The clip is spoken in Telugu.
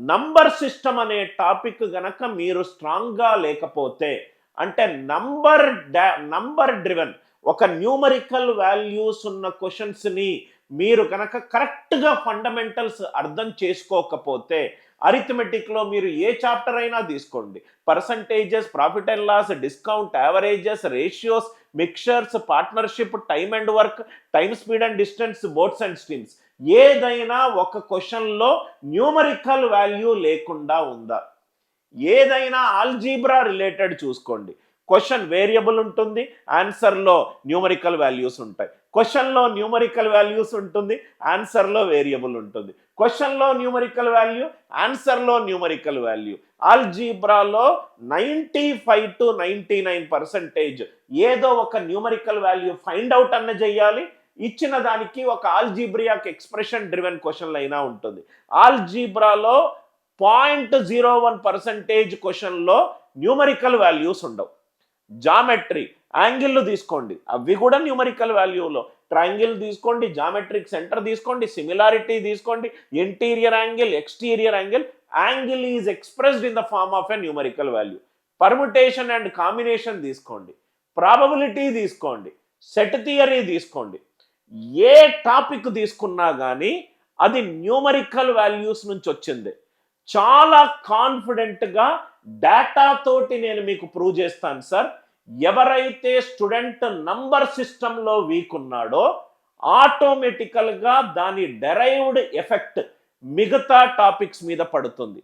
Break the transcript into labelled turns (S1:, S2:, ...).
S1: నంబర్ సిస్టమ్ అనే టాపిక్ గనక మీరు స్ట్రాంగ్గా లేకపోతే అంటే నంబర్ నంబర్ డ్రివెన్ ఒక న్యూమరికల్ వాల్యూస్ ఉన్న క్వశ్చన్స్ని మీరు కనుక కరెక్ట్గా ఫండమెంటల్స్ అర్థం చేసుకోకపోతే అరిథమెటిక్లో మీరు ఏ చాప్టర్ అయినా తీసుకోండి. Percentages profit and loss discount averages ratios mixtures partnership time and work time speed and distance boats and streams ఏదైనా ఒక క్వశ్చన్లో న్యూమరికల్ వాల్యూ లేకుండా ఉందా? ఏదైనా ఆల్జీబ్రా రిలేటెడ్ చూసుకోండి. క్వశ్చన్ వేరియబుల్ ఉంటుంది ఆన్సర్లో న్యూమరికల్ వాల్యూస్ ఉంటాయి. క్వశ్చన్లో న్యూమరికల్ వాల్యూస్ ఉంటుంది ఆన్సర్లో వేరియబుల్ ఉంటుంది. క్వశ్చన్లో న్యూమరికల్ వాల్యూ ఆన్సర్లో numerical value. ఆల్జీబ్రాలో ninety five to ninety nine percentage ఏదో ఒక న్యూమరికల్ వాల్యూ ఫైండ్ అవుట్ అన్న చెయ్యాలి ఇచ్చిన దానికి ఒక ఆల్జీబ్రియాక్ ఎక్స్ప్రెషన్ డ్రివెన్ క్వశ్చన్లు అయినా ఉంటుంది. ఆల్జీబ్రాలో పాయింట్ జీరో వన్ పర్సెంటేజ్ క్వశ్చన్లో న్యూమరికల్ వాల్యూస్ ఉండవు. జామెట్రీ యాంగిల్ తీసుకోండి. అవి కూడా న్యూమరికల్ వాల్యూలో. ట్రయాంగిల్ తీసుకోండి జామెట్రిక్ సెంటర్ తీసుకోండి సిమిలారిటీ తీసుకోండి interior angle exterior angle angle is expressed in the form of a numerical value. Permutation and combination తీసుకోండి. ప్రాబబిలిటీ తీసుకోండి. సెట్ థియరీ తీసుకోండి. ఏ టాపిక్ తీసుకున్నా కానీ అది న్యూమరికల్ వాల్యూస్ నుంచి వచ్చింది. చాలా కాన్ఫిడెంట్గా డేటా తోటి నేను మీకు ప్రూవ్ చేస్తాను సార్. ఎవరైతే స్టూడెంట్ నంబర్ సిస్టంలో వీక్ ఉన్నాడో ఆటోమేటికల్గా దాని డెరైవ్డ్ ఎఫెక్ట్ మిగతా టాపిక్స్ మీద పడుతుంది.